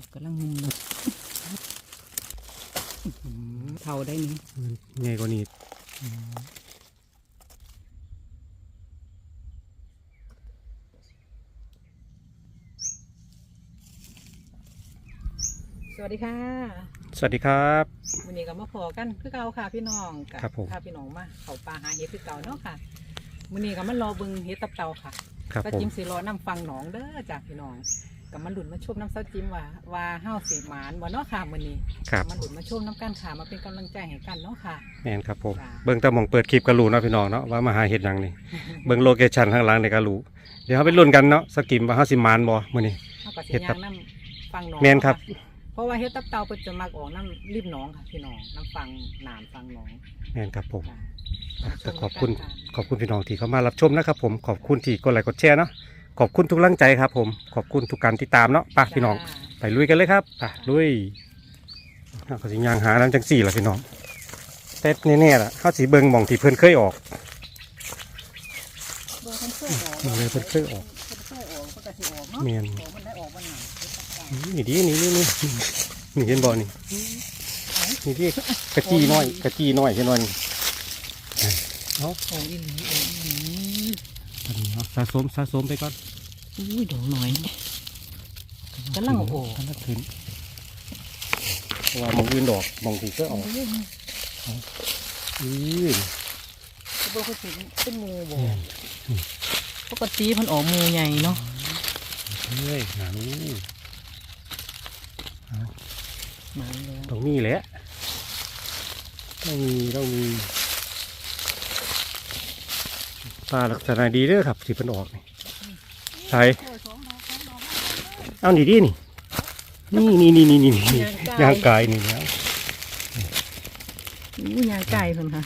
อกกำลังมุมเลยเท่าได้นี่มันใหญ่กว่านี้สวัสดีค่ะ สวัสดีครับวันนี้ก็มาพอกันคือเก่าค่ะพี่น้องกัครับผมพาพี่น้องมาเขาปลาหาเห็ดคือเก่าเนาะค่ะวันนี้ก็มารอเบึงเห็ดตับเตาค่ะครับก็ผมจิ้มสีรอน้ำฟังหนองเด้อจากพี่น้อง ก็มาหลุนมาชมน้ำเส้าจิ้มว่าว่าเฮาสีหมานบ่เนาะค่ะมื้อนี้ครับมาหลุนมาชมน้ำกันค่ะมาเป็นกำลังใจให้กันเนาะค่ะ แมนครับผมจ้ะ เบิ่งแตะมองเปิดคลิปก็รู้เนาะพี่น้องเนาะว่ามาหาเห็ดหยังนี่เบิ่งโลเคชั่นข้างหลังนี่ก็รู้เดี๋ยวเฮาไปลุ้นกันเนาะสกิมว่าเฮาสิมานบ่มื้อนี้ เฮาก็สิเฮ็ดตัย่าบงน้ำฟังหนองแม่นครับเาะเพราะว่าเฮ็ดตับเตาเพิ่นจะมักออกน้ำริบหนองค่ะพี่น้องน้ำฟังหนามฟังหนอง แมนครับผมจ้ะก็ขอบคุณชมกันค่ะขอบคุณพี่น้องที่เข้ามารับชมนะครับผมขอบคุณที่กดไลค์กดแชร์เนาะ ขอบคุณทุกกำลังใจครับผมขอบคุณทุกการติดตามเนาะไป้าพี่น้องจ้าไปลุยกันเลยครับไปลุยเราก็สิย่างหาน้ำจังสี่ล่ะพี่น้องแต่แน่ๆล่ะเฮาสิเบิ่งหม่องที่เพิ่นเคยออกเบอร์เพิ่นเคยออกเอาเลยเพิ่นเคยออกเพิ่นเคยออกเพิ่นก็สิออกเนาะแม่นออกมันได้ออกวันไหนเฮ็ดตับเตาอืมนี่ดีนี่นี่นี่นี่เห็นบ่นี่นี่ที่กระจีน้อยกระจีน้อยเห็นบ่นี่เอาโอ้ยอีหลีโอ้ยอีหลี อันนี้เอาสะสมสะสมไปก่อนอุ้ยดอกหน่อยกำลังโอ้กำลังขึ้นเพราะว่าหมองอื่นดอกหมองที่เคยออกอืมเบอร์เพิ่นสิเป็นหมูบ่เนี่ยปกติเพิ่นออกหมูใหญ่เนาะเฮ้ยหนานี้มาแล้วตรงนี้แหละต้องมีต้องมี ปลาลักษณะดีเด้อครับที่เป็นออกนี่ใช่เอานี่ดินี่นี่นี่นี่นี่นี่นี่ย่างกายนี่แล้วอู้ยางไก่เพิ่นค่ะ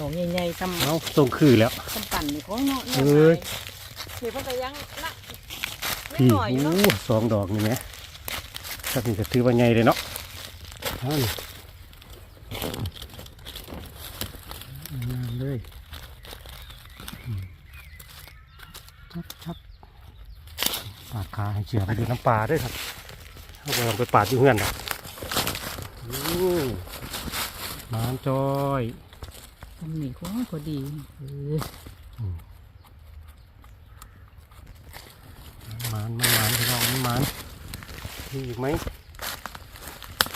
ดอกใหญ่ๆซ้ำเอาทรงคือแล้วซ้ำปั่นนี่ของเนาะเอ้ยเดี๋ยวเพิ่นก็ยังละไม่พี่หน่อยอยู่เนาะโอ้สองดอกนี่ไหมถ้านี่ก็ถือว่าใหญ่เลยเนาะเอานี่งามเลยอืมชับชับ ปาดขาให้เชือไปดูน้ำปลาด้วยครับเอาไปลองไปปาดอยู่เงื่อนนะอู้มานจอยทำนี่ก็พอดีเออมานมันมานพี่น้องมันมานมีอีกไหม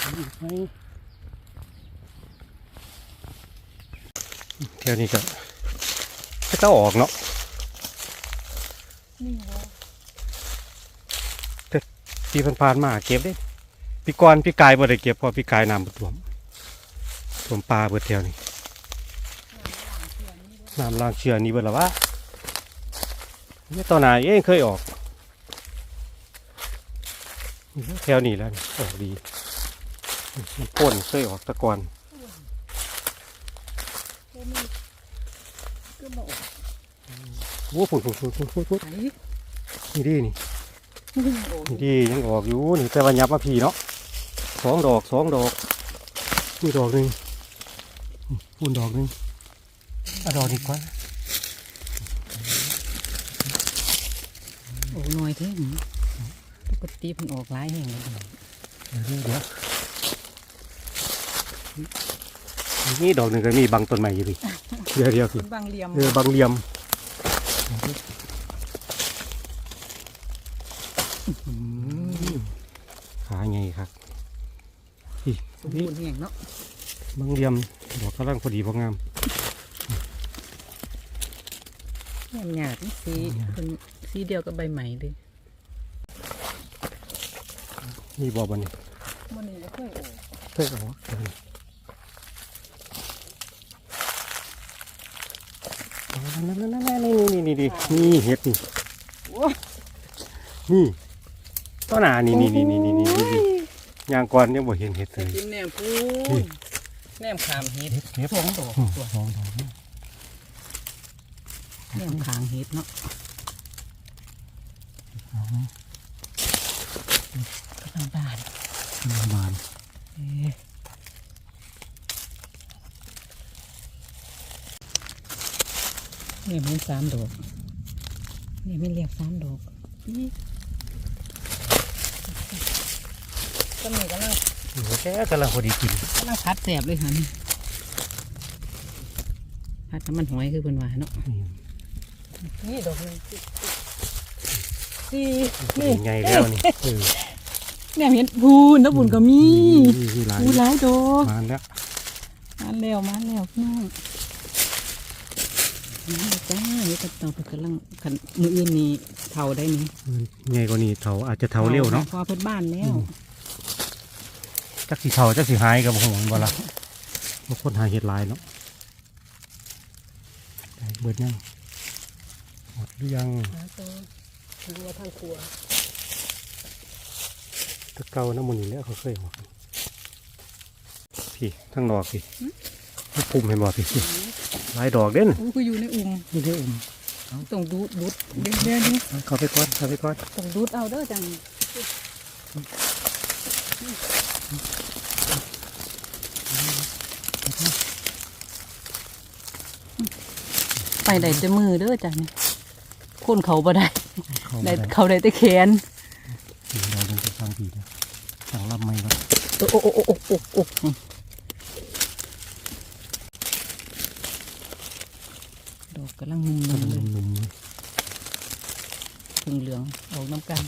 มีอีกไหมแถวนี้ก็ก็จะออกเนาะนี่เนาะ ปีผ่านๆมาเก็บได้ปีก่อนปีกายบ่ได้เก็บเพราะปีกายน้ำบ่ท่วมท่วมปลาเบิดแถวนี้น้ำล้างเชือนี่เบิดและวะเนี่ยตอนไหนเองเคยออกแถวนี้แล้วนี่ออกดีมันพ่นเคยออกแตะกอนก็บอกโอ้ฝุ่นฝุ่นฝุ่นฝุ่นฝุ่นฝุ่นไอ้นี่ดีนี่โอ้นี่ ดียังออกอยู่นี่แต่ว่ายับมาพี่เนาะสองดอกสองดอกนี่ดอกหนึ่งฝุ่นดอกหนึ่งอะดอกนี้ก่อนโอ้น้อยแท้หนิปกติเพิ่นออกหลายแห่งเลยเดี๋ยวเดี๋ยวเดี๋ยวนี่ดอกหนึ่งก็มีบางต้นใหม่อยู่ดิเดี๋ยวเดี๋ยวสิเป็นบางเหลี่ยมเออบางเหลี่ยมอืมขาไงครับ สมบูรณ์แห่งเนาะบางเหลี่ยมดอกกำลังพอดีพองามแห่งหยาดนี่สีเพิ่นสีเดียวกับใบใหม่เลยนี่บอบันนี่มันนี่ก็เคยออกเพื่อเอาเดี๋ยวนี่เอานั่นนั่นนั่นนั่นนี่นี่นี่นี่นี่เห็ดนี่โอ้ยนี่ต้นหนานี่นี่นี่นี่นี่นี่นี่ ยางก่อนยังบ่เห็นเห็ดเลยกินแหนมพูนี่นแหนมขามเฮ็ดเห็ดเห็ดสองดอกอืมตัวสองดอกนี่แหนมขางเฮ็ดเนาะเอาไหมกำลังบานบานเอ๊ะนี่มันสามดอกนี่ไม่เรียกสามดอกนี่ ต้นนี้กำลังแค่กำลังพอดีกินกำลังพัดแสบเลยค่ะนี่พัดน้ำมันหอยคือเพิ่นว่าเนาะนี่นี่ดอกนึงสี่เป็นี่นไงแล้วนี่เออแม่เห็นพูนแล้วบุญก็มีมีมีหลายพูนหลายดอกมาแล้วมาแล้วมาแล้วพี่น้องมาจ้านี่ก็ต้องกำลังกันมืออื่นนี่เท่าได้นี่มันใหญ่กว่านี้เถาอาจจะเถาเร็วเนาะพอเพิ่นบ้านแล้ว จักสีเถาจักสีหายกับผมบ่ละบางคนหาเห็ดหลายเนาะได้เบิดยังหมดหรือยังหาตัวดูว่าทางครัวตะเกาน้ำมันนี่แล้วเขาเคยบอกพี่ทั้งดอกพี่ทั้งปุ่มเห็นบ่พี่พี่หลายดอกเด่นอู้ก็อยู่ในอุ่มนี่เด้อมต้องดูดดูดเดี๋ยวเดี๋ยวนี้เอาเข้าไปก่อนเข้าไปก่อนต้องดูดเอาเด้อจัง ไปได้แต่มือเด้อจังนี่คนเขาบ่ได้เข้าได้ได้เขาได้แต่แขนเราจะไปฟังผีเด้อสั่งรับไม่ก่อนโอ้โอ้โอ้โอ้โอ้โอ้ดอกกำลังมุมกำลังเลยหนุ่มๆเลยถึงเหลืองออกน้ำกัน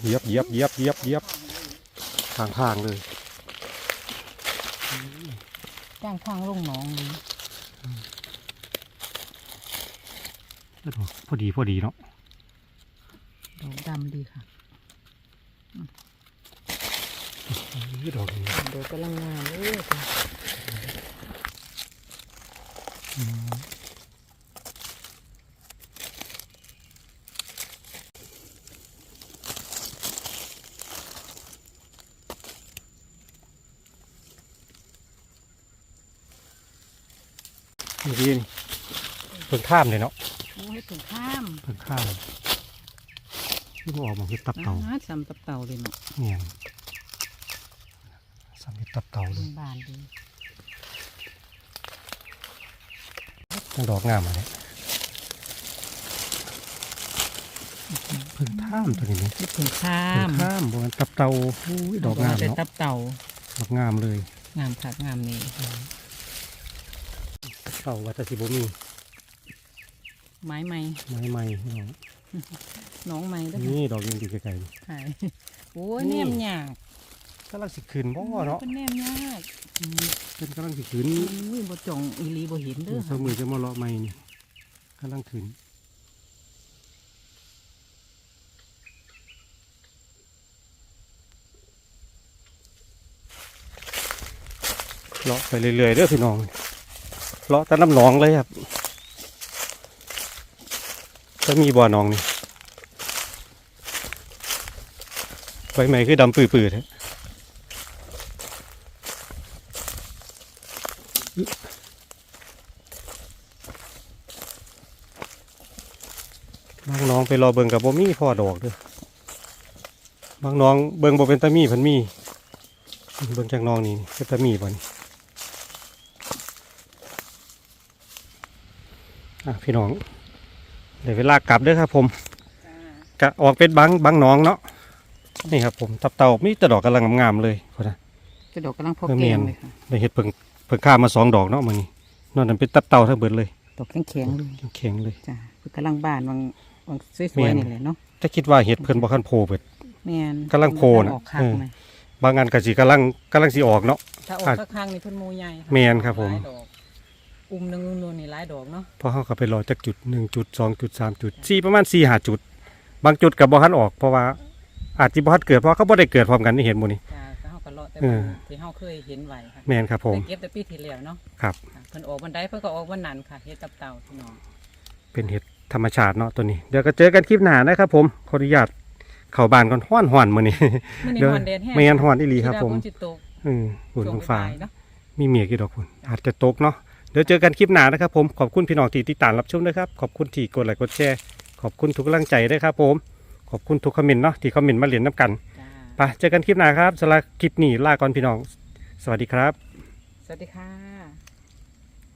เหยียบเหยียบเหยียบเหยียบเหยียบทางทางเลยจ้างข้างลงหนองเลยพอดีพอดีเนาะดอกดำดีค่ะนี่ดอกนี้ดอกกำลังงามเลยค่ะ ดีนี่เพิ่งข้ามเลยเนาะโอ้ยถึงข้ามเพิ่งข้ามที่บอกมาเห็ดตับเต่าอ่ซ้ำตับเต่าเลยเนาะเนี่ยสามเห็ดตับเต่าเลเป็ยนบานดีทั้งดอกงามมาเลยเพิ่งข้ามตัวนี้ไหมคิดถึงข้าเพิ่งมข้ามบนตับเต่าอุ้ยดอกงามแต่เนาะตับเต่าดอกงามเลย งามคักงามนี่เต่าวัตสิบุมีไม้ไม้ไม้ไม้พี่น้องน้องไม้เด้อค่ะนี่ดอกยังอยู่ไกลถ่ายโอ้ยนี่แนมยากๆกำลังสิขืนบ่เนาะเป็นแนมยากเป็นกำลังสิขืนอุ้ยบ่จ่องอีหลีบ่เห็นเด้อเสามือจะมาเลาะไม้นี่กำลังขืนเลาะไปเรื่อยๆเด้อพี่น้อง เลาะแต่น้ำหนองเลยครับจะมีบ่อหนองนี่ใบไม้คือดำปื้อๆแท้บางน้องไปรอเบิงกับบ่มีพ่อดอกด้อบางน้องเบิงบ่เป็นตามีพันมี เบิงจากน้องนี่เป็นตามีบ่นี่อะ พี่น้องเดี๋ยวเวลากลับเด้อครับผมกะออกเป็นบางบางน้องเนาะนี่ครับผมตับเต่ามีแต่ดอกกำลังงามๆเลยพอนะจะดอกกำลังพอเออแกแม่งนเลยค่ะได้เห็ดเพิ่งเพิ่งข้ามมาสองดอกเนาะมันนี่นอกนั้นเป็นตับเต่าทั้งเบิดเลยดอกแข็งๆเลยแข็งๆเลยจ้ะเพิ่นกำลังบานวางวางสแม่วยนๆนี่แหละเนาะถ้าคิดว่าเห็ดเพิ่นบ่คันโพเบิดแม่นกำลังโผล่น่ะออกคักเออเลยบางงานก็สิกำลังกำลังสิออกเนาะถ้าออกอะสักครั้งนี่เพิ่นหมูใหญ่ะแม่นครับผม หลายดอกอุ้มหนึงอุ้มนู่นนี่หลายดอกเนาะเพราะเขาก็ไปรอจากจุดหนึ่งจุดสองจุดสามจุดสี่ประมาณสี่หาจุด บางจุดกับบ่ทันออกเพราะว่าอาจจะบ่ทันเกิดเพราะเขาบ่ได้เกิดพร้อมกันนี่เห็นหมดนี่ จ้าก็เฮาก็เลาะแต่เออ ที่เฮาเคยเห็นไว้ค่ะแม่นครับผมแต่เก็บแต่ปีที่แล้วเนาะครับ ค่ะเพิ่นออกวันใดเพิ่นก็ออกวันนั้นค่ะเฮ็ดตับเต่าพี่น้อง เป็นเห็ดธรรมชาติเนาะตัวนี้ เดี๋ยวก็เจอกันคลิปหน้านะครับผมขออนุญาตเข้าบ้านก่อนฮ้อนฮ้อนๆมื้อนี้มื้อนี้เดี๋ยวฮ้อนแดดแห้งไม่งั้นฮ้อนอีหลีครับผมสิดาฝนสิตกอืมฝุ่นช่วท้องงฟ้า บ่ายๆเนาะ มีเมียกี่ดอกคุณอาจจะตกเนาะ เดี๋ยวเจอกันคลิปหน้านะครับผมขอบคุณพี่น้องที่ติดตามรับชมนะครับขอบคุณที่กดไลค์กดแชร์ขอบคุณทุกกำลังใจด้วยครับผมขอบคุณทุกคอมเมนต์เนาะที่คอมเมนต์มาเรียนน้ำกันไปเจอกันคลิปหน้าครับสำหรับคลิปนี้ลาก่อนพี่น้อง สวัสดีครับ สวัสดีค่ะ